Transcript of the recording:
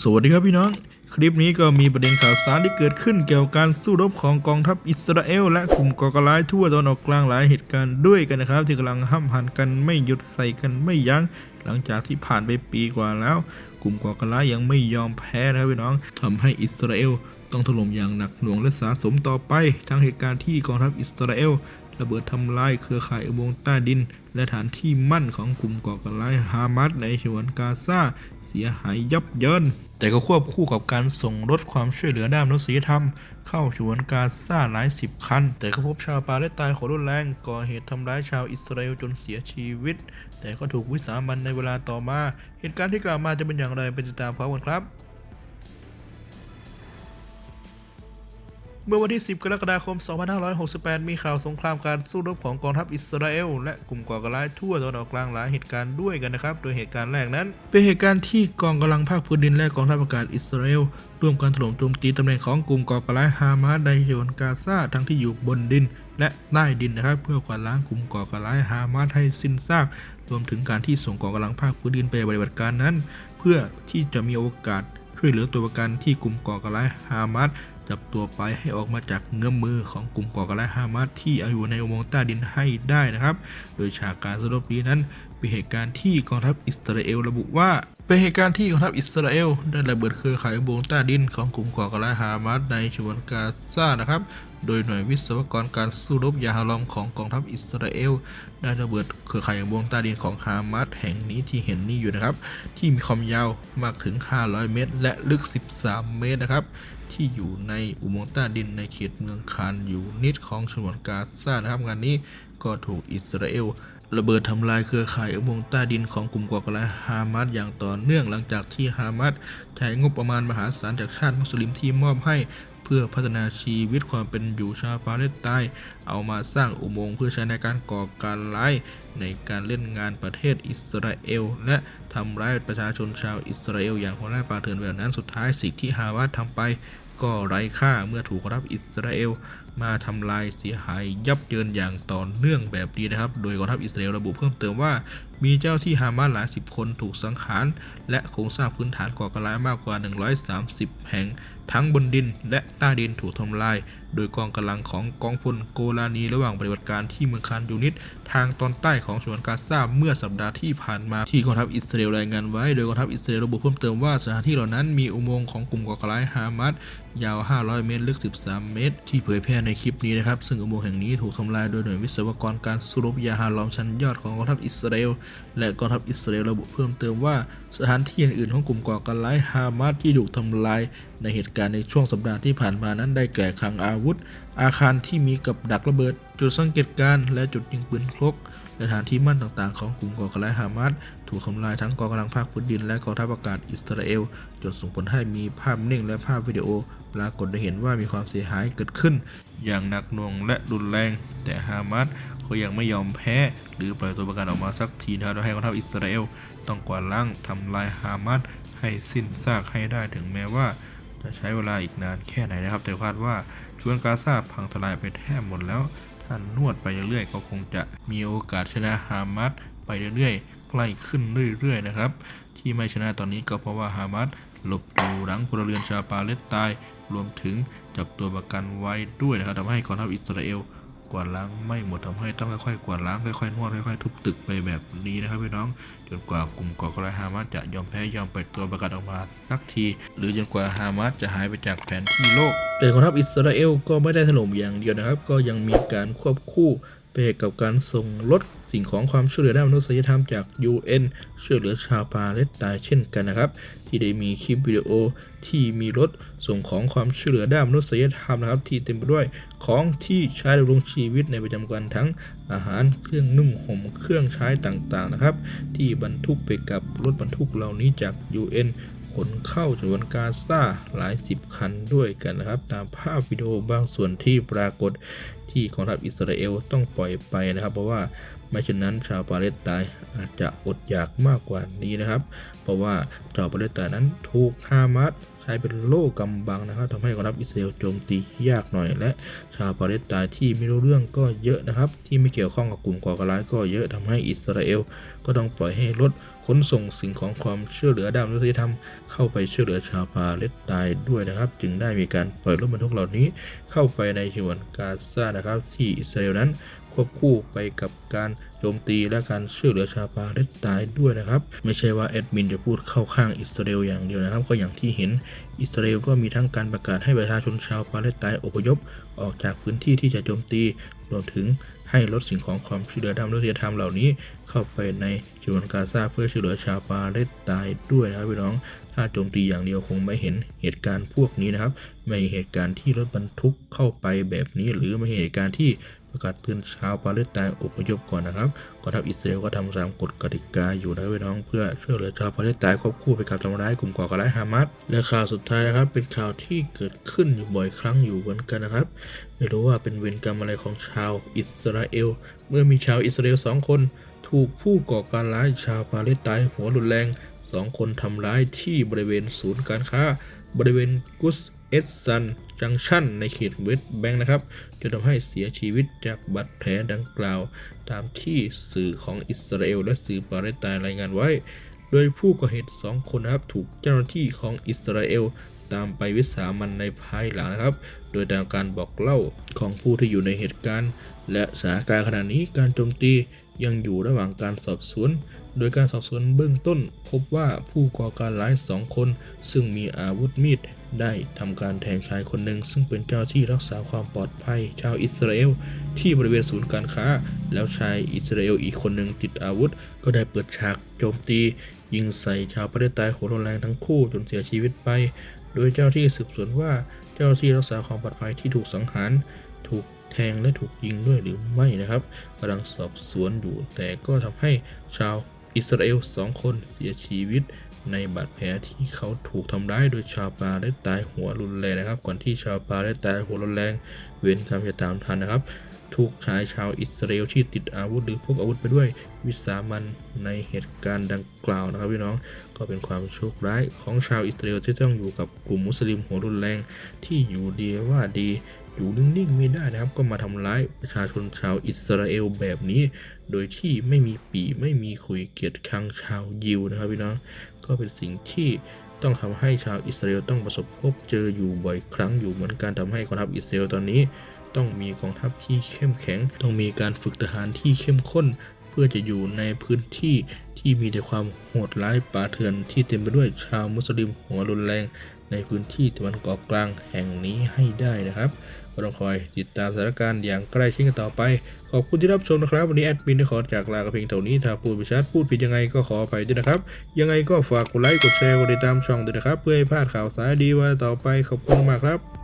สวัสดีครับพี่น้อง คลิปนี้ก็มีประเด็นข่าวสารที่เกิดขึ้นเกี่ยวกับการสู้รบของกองทัพอิสราเอลและกลุ่มก่อการร้ายทั่วตะวันออกกลางหลายเหตุการณ์ด้วยกันนะครับ ที่กำลังห้ำหันกันไม่หยุดใส่กันไม่ยัง้งหลังจากที่ผ่านไปปีกว่าแล้ว กลุ่มก่อการร้ายยังไม่ยอมแพ้นะครับพี่น้องทำให้อิสราเอลต้องถล่มอย่างหนักหน่วงและสาสมต่อไปทั้งเหตุการณ์ที่กองทัพอิสราเอล ระเบิดทำลายเครือข่ายอุโมงใต้ดิน และฐานที่มั่นของกลุ่มก่อการร้ายฮามาสในฉนวนกาซาเสียหายยับเยิน แต่ก็ควบคู่กับการส่งรถความช่วยเหลือด้านมนุษยธรรม เข้าฉนวนกาซาหลายสิบคัน แต่ก็พบชาวปาเลสไตน์โหดรุนแรงก่อเหตุทำร้ายชาวอิสราเอลจนเสียชีวิต แต่ก็ถูกวิสามันในเวลาต่อมา เหตุการณ์ที่กล่าวมาจะเป็นอย่างไรไปติดตามพร้อมกันครับ เมื่อวันที่ 10 กรกฎาคม 2568 มีข่าวสงครามการสู้รบของกองทัพอิสราเอล และกลุ่มก่อการร้ายทั่วตะวันออกกลางหลายเหตุการณ์ด้วยกันนะครับ โดยเหตุการณ์แรกนั้น เป็นเหตุการณ์ที่กองกำลังภาคพื้นดินและกองทัพอากาศอิสราเอลร่วมกันถล่มโจมตีตำแหน่งของกลุ่มก่อการร้ายฮามาสในฉนวนกาซาทั้งที่อยู่บนดิน และใต้ดินนะครับ เพื่อกวาดล้างกลุ่มก่อการร้ายฮามาสให้สิ้นซาก รวมถึงการที่ส่งกองกำลังภาคพื้นดินไปปฏิบัติการนั้น เพื่อที่จะมีโอกาส ช่วยเหลือตัวประกันที่กลุ่มก่อการร้ายฮามาสจับตัวไปให้ออกมาจากเงื้อมมือของกลุ่มก่อการร้ายฮามาสที่อยู่ในอุโมงค์ใต้ดินให้ได้นะครับ โดยฉากการสรบนี้นั้นเป็นเหตุการณ์ที่กองทัพอิสราเอลระบุว่า เป็นเหตุการณ์ที่กองทัพอิสราเอลได้ระเบิดเครือข่ายอุโมงใต้ดินของกลุ่มก่อการร้ายฮามาสในฉนวนกาซานะครับ โดยหน่วยวิศวกรการสู้รบยาฮาลอมของกองทัพอิสราเอลได้ระเบิดเครือข่ายอุโมงใต้ดินของฮามาสแห่งนี้ที่เห็นนี้อยู่นะครับ ที่มีความยาวมากถึง 500 เมตร และลึก 13 เมตรนะครับที่อยู่ในอุโมงค์ใต้ดินในเขตเมืองคานอยู่นิดของฉนวนกาซานะครับงานนี้ก็ถูกอิสราเอล ระเบิดทำลายเครือข่ายอุโมงค์ใต้ดินของกลุ่มก่อการร้ายฮามาสอย่างต่อเนื่องหลังจากที่ฮามาสใช้งบประมาณมหาศาลจากชาติมุสลิมที่มอบให้เพื่อพัฒนาชีวิตความเป็นอยู่ชาวปาเลสไตน์เอามาสร้างอุโมงค์เพื่อใช้ในการก่อการร้ายในการเล่นงานประเทศอิสราเอล และทำร้ายประชาชนชาวอิสราเอลอย่างโหดร้ายป่าเถื่อนแบบนั้นสุดท้ายสิ่งที่ฮามาสทำไป ก็ไร้ค่าเมื่อถูกรับอิสราเอล มาทำลายเสียหายยับเยินอย่างต่อเนื่องแบบนี้นะครับ โดยกองทัพอิสราเอลระบุเพิ่มเติมว่า มีเจ้าที่ฮามาสหลายสิบคนถูกสังหาร และโครงสร้างพื้นฐานก่อการร้ายมากกว่า 130 แห่ง ทั้งบนดินและใต้ดินถูกทำลาย โดยกองกำลังของกองพลโกลานีระหว่างปฏิบัติการที่เมืองคานยูนิต ทางตอนใต้ของฉนวนกาซาเมื่อสัปดาห์ที่ผ่านมาที่กองทัพอิสราเอลรายงานไว้ โดยกองทัพอิสราเอลระบุเพิ่มเติมว่าสถานที่เหล่านั้นมีอุโมงค์ของกลุ่มก่อการร้ายฮามาสยาว 500 เมตร ลึก 13 เมตร ที่เผยแพร่ในคลิปนี้นะครับ ซึ่งอุโมงค์แห่งนี้ถูกทำลายโดยหน่วยวิศวกรการสรุปยาฮาลอมชั้นยอดของกองทัพอิสราเอล และกองทัพอิสราเอลระบุเพิ่มเติมว่าสถานที่อื่นๆของกลุ่มก่อการร้ายฮามาสที่ถูกทำลายในเหตุการณ์ในช่วงสัปดาห์ที่ผ่านมานั้นได้แก่คลังอาวุธอาคารที่มีกับดักระเบิด จุดสังเกตการณ์และจุดยิงปืนครกและฐานที่มั่นต่างๆของกลุ่มก่อการร้ายฮามาสถูกทำลายทั้งกองกำลังภาคพื้นดินและกองทัพอากาศอิสราเอล จนส่งผลให้มีภาพนิ่งและภาพวิดีโอ ปรากฏได้เห็นว่ามีความเสียหายเกิดขึ้น อย่างหนักหน่วงและรุนแรง แต่ฮามาสก็ยังไม่ยอมแพ้ หรือปล่อยตัวประกันออกมาสักทีนะครับให้กองทัพอิสราเอลต้องกวาดล้างทำลายฮามาสให้สิ้นซากให้ได้ถึงแม้ว่า จะใช้เวลาอีกนานแค่ไหนนะครับ แต่คาดว่า ชวนกาซาพังทลายไปแทบหมดแล้วถ้านวดไปเรื่อยๆ ก็คงจะมีโอกาสชนะฮามาสไปเรื่อยๆ ใกล้ขึ้นเรื่อยๆ นะครับ ที่ไม่ชนะตอนนี้ก็เพราะว่าฮามาสหลบอยู่หลังพลเรือนชาวปาเลสไตน์รวมถึงจับตัวประกันไว้ด้วยนะครับทำให้กองทัพอิสราเอล กวาดล้างไม่หมดทำให้ต้องค่อยๆกวาดล้างค่อยๆนวดค่อยๆทุบตึกไปแบบนี้นะครับพี่น้องจนกว่ากลุ่มก่อการร้ายฮามาสจะยอมแพ้ยอมปล่อยตัวประกาศออกมาสักที หรือจนกว่าฮามาสจะหายไปจากแผนที่โลกแต่กองทัพอิสราเอลก็ไม่ได้ถล่มอย่างเดียวนะครับ ก็ยังมีการควบคู่ ไปกับการส่งรถสิ่งของความช่วยเหลือด้านมนุษยธรรมจาก UN ช่วยเหลือชาวปาเลสไตน์เช่นกันนะครับ ที่ได้มีคลิปวิดีโอที่มีรถส่งของความช่วยเหลือด้านมนุษยธรรมนะครับ ที่เต็มไปด้วยของที่ใช้ดำรงชีวิตในประจำวันทั้งอาหารเครื่องนุ่มห่มเครื่องใช้ต่างๆนะครับ ที่บรรทุกไปกับรถบรรทุกเหล่านี้จาก UN ขนเข้าจนวนกาซาหลายสิบคันด้วยกันนะครับ ตามภาพวิดีโอบางส่วนที่ปรากฏที่กองทัพอิสราเอลต้องปล่อยไปนะครับ เพราะว่าไม่เช่นนั้นชาวปาเลสไตน์อาจจะอดอยากมากกว่านี้นะครับ เพราะว่าชาวปาเลสไตน์นั้นถูกฮามาส ใช้เป็นโล่กำบังนะครับทำให้กองทัพอิสราเอลโจมตียากหน่อย และชาวปาเลสไตน์ที่ไม่รู้เรื่องก็เยอะนะครับ ที่ไม่เกี่ยวข้องกับกลุ่มก่อการร้ายก็เยอะทำให้อิสราเอลก็ต้องปล่อยให้รถขนส่งสิ่งของความช่วยเหลือด้านมนุษยธรรมเข้าไปช่วยเหลือชาวปาเลสไตน์ด้วยนะครับ จึงได้มีการปล่อยรถบรรทุกเหล่านี้เข้าไปในฉนวนกาซานะครับ ที่อิสราเอลนั้น ควบคู่ไปกับการโจมตีและการช่วยเหลือชาวปาเลสไตน์ด้วยนะครับ ไม่ใช่ว่าแอดมินจะพูดเข้าข้างอิสราเอลอย่างเดียวนะครับ ก็อย่างที่เห็นอิสราเอลก็มีทั้งการประกาศให้ประชาชนชาวปาเลสไตน์อพยพออกจากพื้นที่ที่จะโจมตีรวมถึงให้ลดสิ่งของความช่วยเหลือด้านมนุษยธรรมเหล่านี้ เข้าไปในฉนวนกาซาเพื่อช่วยเหลือชาวปาเลสไตน์ด้วยนะครับพี่น้อง ถ้าโจมตีอย่างเดียวคงไม่เห็นเหตุการณ์พวกนี้นะครับ ไม่เหตุการณ์ที่รถบรรทุกเข้าไปแบบนี้ หรือไม่เหตุการณ์ที่ ประกาศเตือนชาวปาเลสไตน์อพยพก่อนนะครับกองทัพอิสราเอลก็ทำตามกฎกติกาอยู่นะพี่น้องเพื่อช่วยเหลือชาวปาเลสไตน์ควบคู่ไปกับทำร้ายกลุ่มก่อการร้ายฮามาสและข่าวสุดท้ายนะครับ เป็นข่าวที่เกิดขึ้นอยู่บ่อยครั้งอยู่เหมือนกันนะครับไม่รู้ว่าเป็นเวรกรรมอะไรของชาวอิสราเอล เมื่อมีชาวอิสราเอลสองคน ถูกผู้ก่อการร้ายชาวปาเลสไตน์หัวรุนแรงสองคนทำร้ายที่บริเวณศูนย์การค้าบริเวณกุส เอสซันจังชันในเขตเวสต์แบงค์นะครับจนทำให้เสียชีวิตจากบาดแผลดังกล่าว ตามที่สื่อของอิสราเอลและสื่อปาเลสไตน์รายงานไว้ โดยผู้ก่อเหตุสองคนนะครับถูกเจ้าหน้าที่ของอิสราเอลตามไปวิสามันในภายหลังนะครับ โดยตามการบอกเล่าของผู้ที่อยู่ในเหตุการณ์ และสถานการณ์ขณะนี้การโจมตียังอยู่ระหว่างการสอบสวน โดยการสอบสวนเบื้องต้น พบว่าผู้ก่อการร้ายสองคน ซึ่งมีอาวุธมีด ได้ทำการแทงชายคนหนึ่ง ซึ่งเป็นเจ้าที่รักษาความปลอดภัย ชาวอิสราเอลที่บริเวณศูนย์การค้า แล้วชายอิสราเอลอีกคนหนึ่งติดอาวุธ ก็ได้เปิดฉากโจมตี ยิงใส่ชาวปาเลสไตน์โหดรุนแรงทั้งคู่จนเสียชีวิตไป โดยเจ้าที่สืบสวนว่าเจ้าหน้าที่รักษาความปลอดภัยที่ถูกสังหารถูกแทงและถูกยิงด้วยหรือไม่นะครับกำลังสอบสวนอยู่แต่ก็ทำให้ชาวอิสราเอลสองคนเสียชีวิต ในบาดแผลที่เขาถูกทำร้ายโดยชาวปาเลสไตน์หัวรุนแรงนะครับ ก่อนที่ชาวปาเลสไตน์หัวรุนแรง เว้นกรรมจะตามทันนะครับ ถูกชายชาวอิสราเอลที่ติดอาวุธหรือพกอาวุธไปด้วย วิสามันในเหตุการณ์ดังกล่าวนะครับพี่น้องก็เป็นความโชคร้ายของชาวอิสราเอลที่ต้องอยู่กับกลุ่มมุสลิมหัวรุนแรงที่อยู่ดีว่าดีอยู่นิ่งๆไม่ได้นะครับ ก็มาทำร้ายประชาชนชาวอิสราเอลแบบนี้โดยที่ไม่มีปีไม่มีคุยเกียรติคังชาวยิวนะครับพี่น้องก็เป็นสิ่งที่ต้องทำให้ชาวอิสราเอลต้องประสบพบเจออยู่บ่อยครั้งอยู่เหมือนกันทำให้กองทัพอิสราเอลตอนนี้ ต้องมีกองทัพที่เข้มแข็ง ต้องมีการฝึกทหารที่เข้มข้น เพื่อจะอยู่ในพื้นที่ที่มีแต่ความโหดร้ายป่าเถื่อนที่เต็มไปด้วยชาวมุสลิมหัวรุนแรง ในพื้นที่ตะวันออกกลางแห่งนี้ให้ได้นะครับ ก็ต้องคอยติดตามสถานการณ์อย่างใกล้ชิดกันต่อไป ขอบคุณที่รับชมนะครับ วันนี้แอดมินได้ขอจากลากระเพียงเท่านี้ถ้าพูดไปชัดพูดผิดยังไงก็ขออภัยด้วยนะครับ ยังไงก็ฝากกดไลค์กดแชร์กดติดตามช่องด้วยนะครับ เพื่อให้พลาดข่าวสารดีว่าต่อไปขอบคุณมากครับ